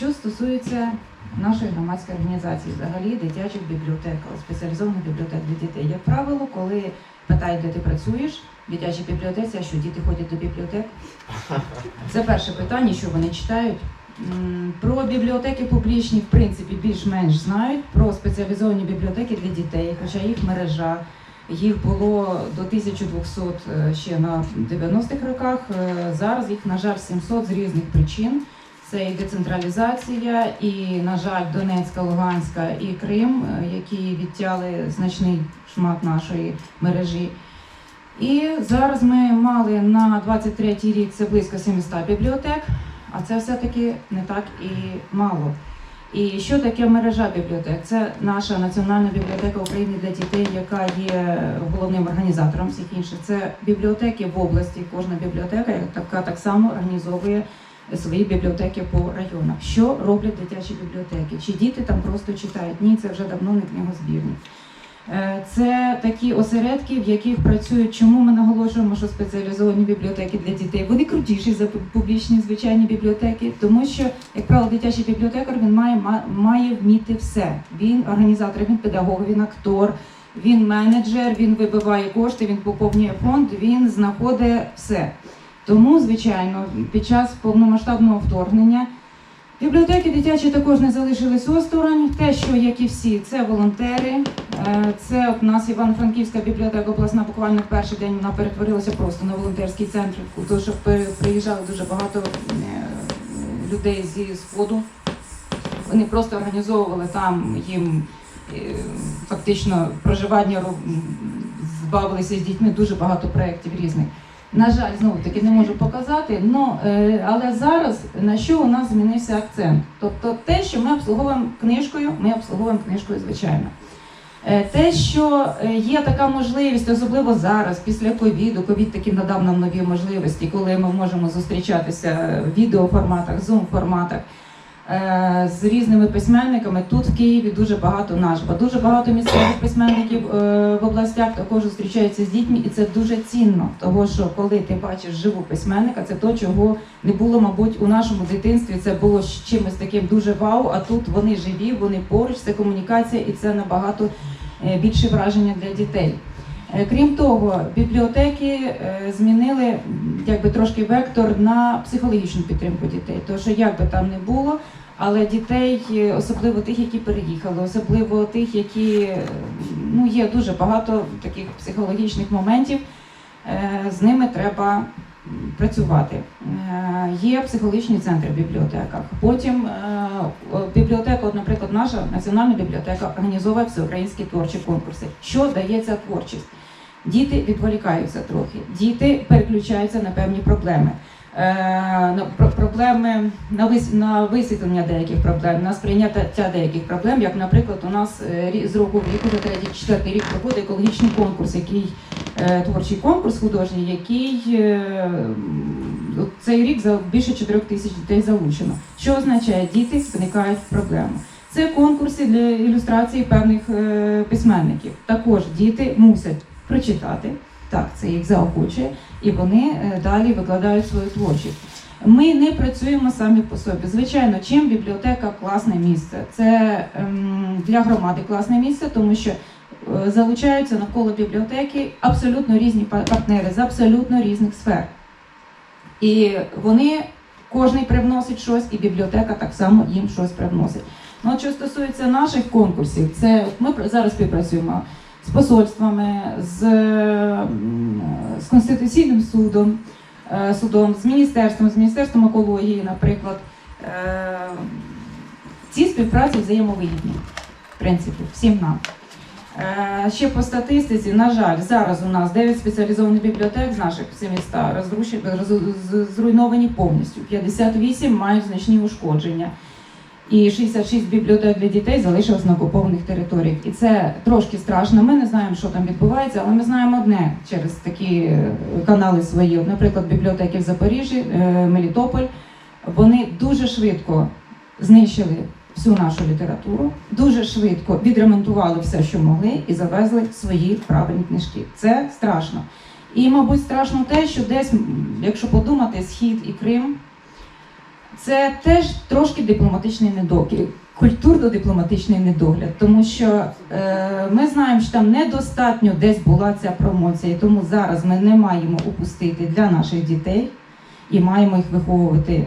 Що стосується нашої громадської організації, взагалі дитячих бібліотек, спеціалізованих бібліотек для дітей, як правило, коли питають, де ти працюєш, в дитячій бібліотеці, а що діти ходять до бібліотек? Це перше питання, що вони читають. Про бібліотеки публічні, в принципі, більш-менш знають. Про спеціалізовані бібліотеки для дітей, хоча їх мережа. Їх було до 1200 е, ще на 90-х роках. Е, Зараз їх, на жаль, 700 з різних причин. Це і децентралізація, і, на жаль, Донецька, Луганська і Крим, е, які відтяли значний шмат нашої мережі. І зараз ми мали на 23-й рік це близько 700 бібліотек, а це все-таки не так і мало. І що таке мережа бібліотек? Це наша національна бібліотека України для дітей, яка є головним організатором всіх інших. Це бібліотеки в області. Кожна бібліотека яка так само організовує свої бібліотеки по районах. Що роблять дитячі бібліотеки? Чи діти там просто читають? Ні, це вже давно не книгозбірні. Е, Це такі осередки, в яких працюють. Чому ми наголошуємо, що спеціалізовані бібліотеки для дітей вони крутіші за публічні звичайні бібліотеки, тому що, як правило, дитячий бібліотекар він має має вміти все. Він організатор, він педагог, він актор, він менеджер, він вибиває кошти, він поповнює фонд, він знаходить все. Тому, звичайно, під час повномасштабного вторгнення бібліотеки дитячі також не залишились осторонь. Те, що як і всі, це волонтери. Е, Це от у нас Івано-Франківська бібліотека обласна буквально в перший день вона перетворилася просто на волонтерський центр, тому що при- приїжджали дуже багато е, людей зі сходу. Вони просто організовували там їм е, фактично проживання, збавилися з дітьми дуже багато проєктів різних. На жаль, знову таки не можу показати, но, е, але зараз на що у нас змінився акцент? Тобто те, що ми обслуговуємо книжкою, ми обслуговуємо книжкою, звичайно. Е, Те, що е, є така можливість, особливо зараз, після ковіду, ковід таки надав нам нові можливості, коли ми можемо зустрічатися в відеоформатах, зум-форматах з різними письменниками. Тут в Києві дуже багато наживо. Дуже багато місцевих письменників е, в областях також зустрічаються з дітьми, і це дуже цінно. Того, що коли ти бачиш живу письменника, це то, чого не було, мабуть, у нашому дитинстві. Це було чимось таким дуже вау. А тут вони живі, вони поруч, це комунікація, і це набагато е, більше враження для дітей. Е, Крім того, бібліотеки е, змінили якби трошки вектор на психологічну підтримку дітей. Тому що як би там не було, але дітей, е, особливо тих, які переїхали, особливо тих, які ну є дуже багато таких психологічних моментів. З ними треба працювати. Є психологічні центри в бібліотеках. Потім бібліотека, от, наприклад, наша національна бібліотека організовує всеукраїнські творчі конкурси. Що дає ця творчість? Діти відволікаються трохи, діти переключаються на певні проблеми. Е, на про- проблеми на вис на висвітлення деяких проблем, на сприйняття деяких проблем, як, наприклад, у нас е, рі- з року в рік, уже третій четвертий рік проходить екологічний конкурс, який е, творчий конкурс художній, який цей рік за більше 4 тисяч дітей залучено. Що означає, діти виникають в проблему. Це конкурси для ілюстрації певних письменників. Також діти мусять прочитати. Так, це їх заохочує, і вони е, далі викладають свою творчість. Ми не працюємо самі по собі. Звичайно, чим бібліотека класне місце. Це ем, для громади класне місце, тому що е, залучаються навколо бібліотеки абсолютно різні партнери з абсолютно різних сфер. І вони кожний привносить щось, і бібліотека так само їм щось привносить. Ну, що стосується наших конкурсів, це ми зараз співпрацюємо з посольствами, з, з Конституційним судом, е, судом, з міністерством, з міністерством екології, наприклад. Е, Ці співпраці взаємовигідні, в принципі, всім нам. Е, Ще по статистиці, на жаль, зараз у нас 9 спеціалізованих бібліотек з наших 700 розрушені, роз- зруйновані повністю. 58 мають значні ушкодження. І 66 бібліотек для дітей залишилось на окупованих територіях. І це трошки страшно. Ми не знаємо, що там відбувається, але ми знаємо одне через такі е, канали свої. Наприклад, бібліотеки в Запоріжжі, е, Мелітополь. Вони дуже швидко знищили всю нашу літературу, дуже швидко відремонтували все, що могли, і завезли свої правильні книжки. Це страшно. І, мабуть, страшно те, що десь, якщо подумати, схід і Крим це теж трошки дипломатичний недогляд, культурно-дипломатичний недогляд, тому що е, ми знаємо, що там недостатньо десь була ця промоція, тому зараз ми не маємо упустити для наших дітей і маємо їх виховувати.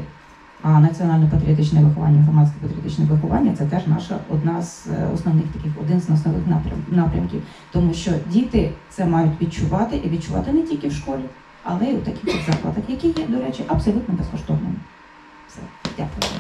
А національно-патріотичне виховання, громадське патріотичне виховання це теж наша одна з е, основних таких один з основних напрям, напрямків, тому що діти це мають відчувати і відчувати не тільки в школі, але й у таких закладах, які є, до речі, абсолютно безкоштовними. Все, дякую.